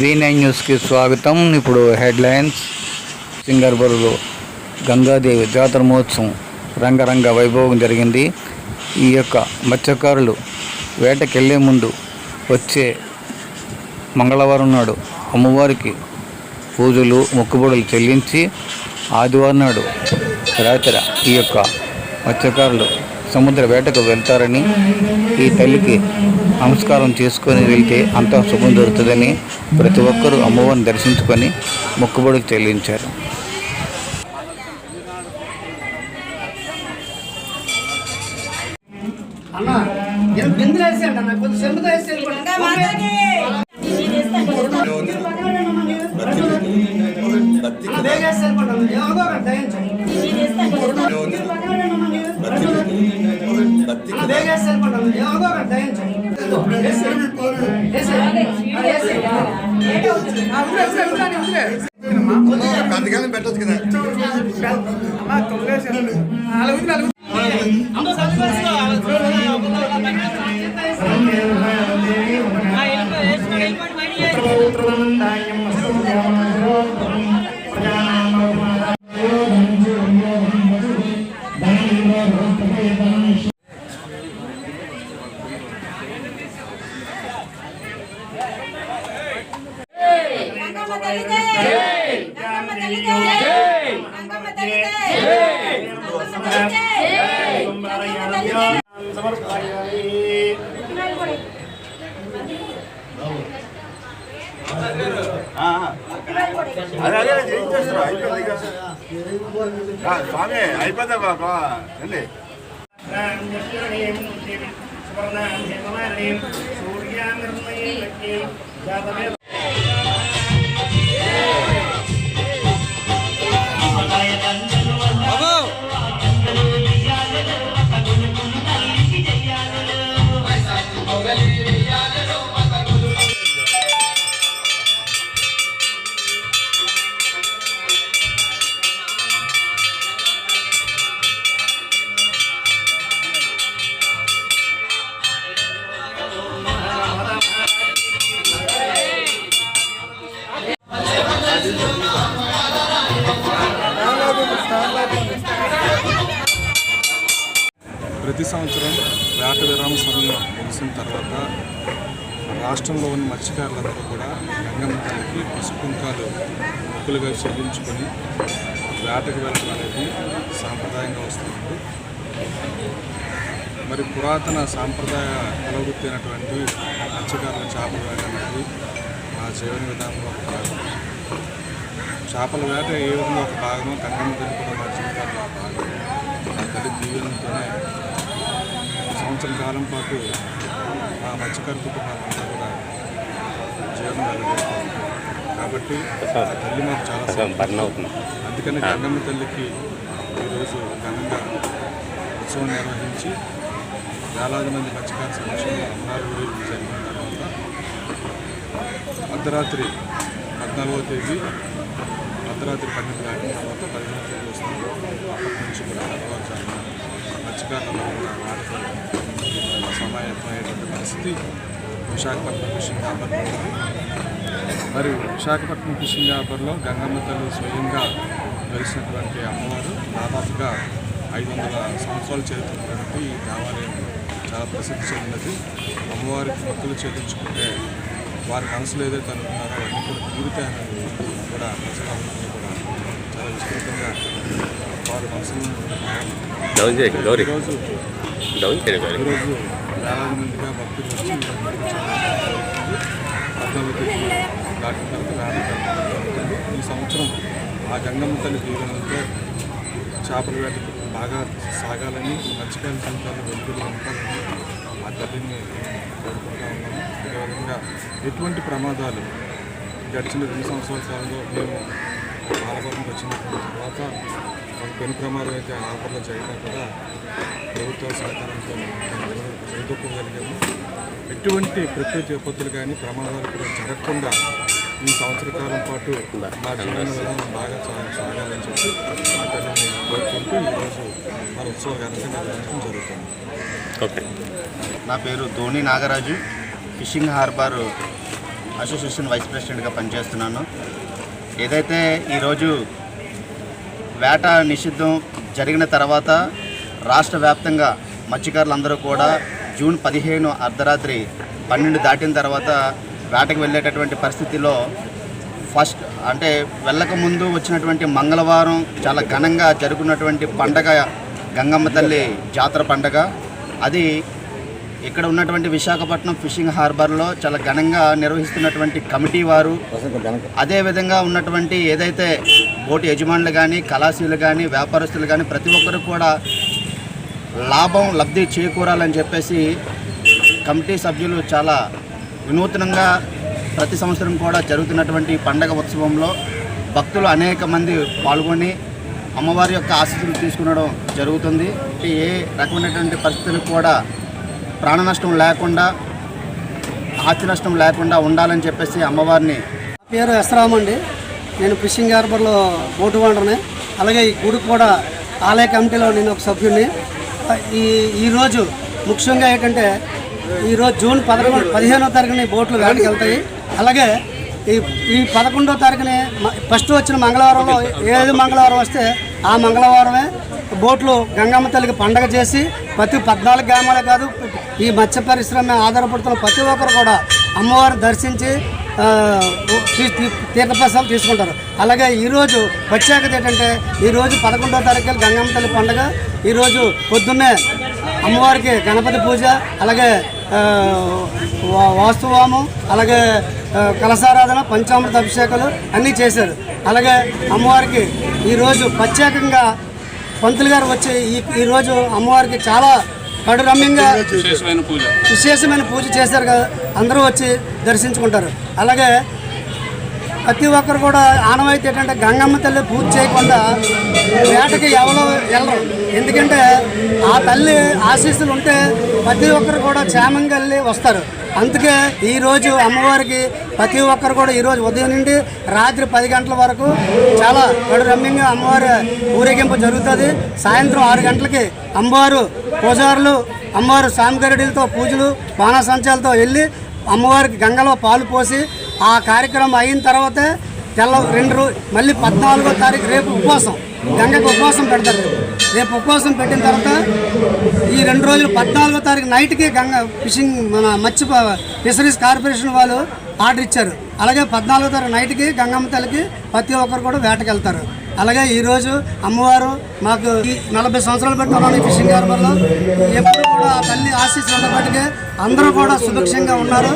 V nine న్యూస్కి స్వాగతం. ఇప్పుడు హెడ్లైన్స్ సింగర్బరులో గంగాదేవి జాతర మహోత్సవం రంగరంగ వైభవం జరిగింది. ఈ యొక్క మత్స్యకారులు వేటకెళ్ళే ముందు వచ్చే మంగళవారం నాడు అమ్మవారికి పూజలు మొక్కుబడులు చెల్లించి ఆదివారం నాడు రాత్రి ఈ యొక్క మత్స్యకారులు సముద్ర వేటకు వెళ్తారని ఈ తల్లికి నమస్కారం చేసుకొని వెళ్తే అంతా శుభం దొరుకుతుందని ప్రతి ఒక్కరూ అమ్మవారిని దర్శించుకొని మొక్కుబడులు చెల్లించారు. అన్న అందుకని పెట్టచ్చు కదా. అలా ఉంది, అదే అదే ఏం చేస్తారు అయిపోయింది ఇక. ఆ, స్వామి అయిపోతా బాబా రండి ప్రతి సంవత్సరం వేట విరామ సమయం ముగిసిన తర్వాత రాష్ట్రంలో ఉన్న మత్స్యకారులందరూ కూడా గంగమ్మ తల్లికి పసుపుంకాలు ముక్కులుగా చెల్లించుకొని వేటకు వెళ్ళడం అనేది సాంప్రదాయంగా వస్తుంది మరి పురాతన సాంప్రదాయ కలవృత్తి అయినటువంటి మత్స్యకారుల చేపల వేట అనేది మా జీవన విధానంలో ఒక భాగం. చేపల వేట ఏ విధంగా ఒక భాగమో గంగమ్మ తల్లి కూడా మా జీవితాల్లో ఒక భాగం. తల్లి దీవెనతోనే సంవత్సరం కాలం పాటు ఆ మత్స్యకార కుటుంబాలంతా కూడా జీవనం కాబట్టి తల్లి మాకు చాలా. అందుకని గంగమ్మ తల్లికి ఈరోజు ఘనంగా ఉత్సవం నిర్వహించి వేలాది మంది మత్స్యకార సమక్షంలో జరిగిన తర్వాత అర్ధరాత్రి పద్నాలుగో తేదీ అర్ధరాత్రి పన్నెండు దాటిన తర్వాత పదిహేను తేదీ వస్తుంది అప్పటి నుంచి కూడా తెల్లవారుజామున మత్స్యకారులందరూ పరిస్థితి విశాఖపట్నం ఫిషింగ్ హార్బర్లో ఉంది మరి విశాఖపట్నం ఫిషింగ్ హార్బర్లో గంగమ్మ తల్లి స్వయంగా వెలిసినటువంటి అమ్మవారు దాదాపుగా ఐదు వందల సంవత్సరాలు చరిత్రటువంటి ఈ దేవాలయం చాలా ప్రసిద్ధి చెందినది. అమ్మవారికి భక్తులు చెల్లించుకుంటే వారి మనసులో ఏదైతే అనుకున్నారో అవన్నీ కూడా తీరుతాయని కూడా ప్రజలందరినీ కూడా చాలా విస్తృతంగా వారి మనసులో ఈరోజు ఈరోజు వేలాది మందిగా భక్తులు వచ్చి ఈ పద్నాలుగు దాటిన తర్వాత వేట ఈ సంవత్సరం ఆ జంగమ్మ తల్లి దీవెనలతో చేపల వేట బాగా సాగాలని మత్స్యకారుల సంతాలు వెలుగులు ఉండాలని ఆ తల్లిని కోరుకుంటా ఉన్నాము. అదేవిధంగా ఎటువంటి ప్రమాదాలు గడిచిన రెండు సంవత్సరాల కాలంలో మేము ఆలపరంకి వచ్చిన తర్వాత పెను ప్రమాదం అయితే ఆలపరలో చేయడం కూడా ప్రభుత్వ సహకారంతో ఎదుర్కోగలిగాము ఎటువంటి ప్రకృతి విపత్తులు కానీ ప్రమాదాలు కూడా జరగకుండా ఈ సంవత్సర కాలం పాటు మా జీవన విధానం బాగా సాగాలని చెప్పి మా తల్లిని కోరుకుంటూ ఈరోజు మన ఉత్సవ ఘనంగా నిర్వహించడం జరుగుతుంది. ఓకే. నా పేరు Dhoni Nagaraju. Fishing harbour association vice ప్రెసిడెంట్గా పనిచేస్తున్నాను. ఏదైతే ఈరోజు వేట నిషిద్ధం జరిగిన తర్వాత రాష్ట్ర వ్యాప్తంగా మత్స్యకారులందరూ కూడా జూన్ పదిహేను అర్ధరాత్రి పన్నెండు దాటిన తర్వాత వేటకు వెళ్ళేటటువంటి పరిస్థితిలో ఫస్ట్ అంటే వెళ్ళక ముందు వచ్చినటువంటి మంగళవారం చాలా ఘనంగా జరుగుతున్నటువంటి పండగ గంగమ్మ తల్లి జాతర పండగ. అది ఇక్కడ ఉన్నటువంటి విశాఖపట్నం ఫిషింగ్ హార్బర్లో చాలా ఘనంగా నిర్వహిస్తున్నటువంటి కమిటీ వారు. అదేవిధంగా ఉన్నటువంటి ఏదైతే బోటు యజమానులు కానీ కళాశీలు కానీ వ్యాపారస్తులు కానీ ప్రతి ఒక్కరు కూడా లాభం లబ్ధి చేకూరాలని చెప్పేసి కమిటీ సభ్యులు చాలా వినూత్నంగా ప్రతి సంవత్సరం కూడా జరుగుతున్నటువంటి పండగ ఉత్సవంలో భక్తులు అనేక మంది పాల్గొని అమ్మవారి యొక్క ఆశీస్సులు తీసుకునడం జరుగుతుంది. ఏ రకమైనటువంటి పరిస్థితులకు కూడా ప్రాణ నష్టం లేకుండా ఆస్తి నష్టం లేకుండా ఉండాలని చెప్పేసి అమ్మవారిని పేరు ఎస్రామండి నేను ఫిషింగ్ హార్బర్లో బోటు ఓనర్ని అలాగే ఈ గుడికి కూడా ఆలయ కమిటీలో నేను ఒక సభ్యుడిని. ఈ ఈరోజు ముఖ్యంగా ఏంటంటే ఈరోజు జూన్ పదకొండు పదిహేనో తారీఖుని బోట్లు వేటకి వెళ్తాయి. అలాగే ఈ ఈ పదకొండో తారీఖుని ఫస్ట్ వచ్చిన మంగళవారంలో ఏది మంగళవారం వస్తే ఆ మంగళవారమే బోట్లు గంగమ్మ తల్లికి పండగ చేసి ప్రతి పద్నాలుగు గ్రామాలే కాదు ఈ మత్స్య పరిశ్రమ ఆధారపడుతున్న ప్రతి ఒక్కరు కూడా అమ్మవారిని దర్శించి ఆ, తీసుకుంటారు. అలాగే ఈరోజు ప్రత్యేకత ఏంటంటే ఈరోజు పదకొండో తారీఖు గంగమ్మ తల్లి పండుగ ఈరోజు పొద్దున్నే అమ్మవారికి గణపతి పూజ అలాగే వాస్తువామం వా- అలాగే కలసారాధన పంచామృత అభిషేకాలు అన్నీ చేశారు. అలాగే అమ్మవారికి ఈరోజు ప్రత్యేకంగా పంతులు గారు వచ్చి ఈ ఈరోజు అమ్మవారికి చాలా కడురమ్యంగా విశేషమైన పూజ చేశారు కదా అందరూ వచ్చి దర్శించుకుంటారు. అలాగే ప్రతి ఒక్కరు కూడా ఆనవాయితీ ఏంటంటే గంగమ్మ తల్లి పూజ చేయకుండా వేటకి ఎవరు వెళ్ళరు. ఎందుకంటే ఆ తల్లి ఆశీస్సులు ఉంటే ప్రతి ఒక్కరు కూడా క్షేమంగా వెళ్ళి వస్తారు. అందుకే ఈరోజు అమ్మవారికి ప్రతి ఒక్కరు కూడా ఈరోజు ఉదయం నుండి రాత్రి పది గంటల వరకు చాలా కడురమ్యంగా అమ్మవారి ఊరేగింపు జరుగుతుంది. సాయంత్రం ఆరు గంటలకి అమ్మవారు పూజారులు అమ్మవారు సామిగరుడిలతో పూజలు బాణసంచాలతో వెళ్ళి అమ్మవారికి గంగలో పాలు పోసి ఆ కార్యక్రమం అయిన తర్వాతే తెల్ల రెండు రోజు మళ్ళీ పద్నాలుగో తారీఖు రేపు ఉపవాసం గంగకు ఉపవాసం పెడతారు రేపు. ఉపవాసం పెట్టిన తర్వాత ఈ రెండు రోజులు పద్నాలుగో తారీఖు నైట్కి గంగ ఫిషింగ్ మన మత్స్య ఫిషరీస్ కార్పొరేషన్ వాళ్ళు ఆర్డర్ ఇచ్చారు. అలాగే పద్నాలుగో తారీఖు నైట్కి గంగమ్మ తల్లికి ప్రతి ఒక్కరు కూడా వేటకెళ్తారు. అలాగే ఈరోజు అమ్మవారు మాకు ఈ నలభై సంవత్సరాలు పెట్టుకున్నాను ఈ ఫిషింగ్ హార్బర్లో. ఎప్పుడు కూడా ఆ తల్లి ఆశీస్సులు ఉన్నప్పటికీ అందరూ కూడా సుభిక్షంగా ఉన్నారు.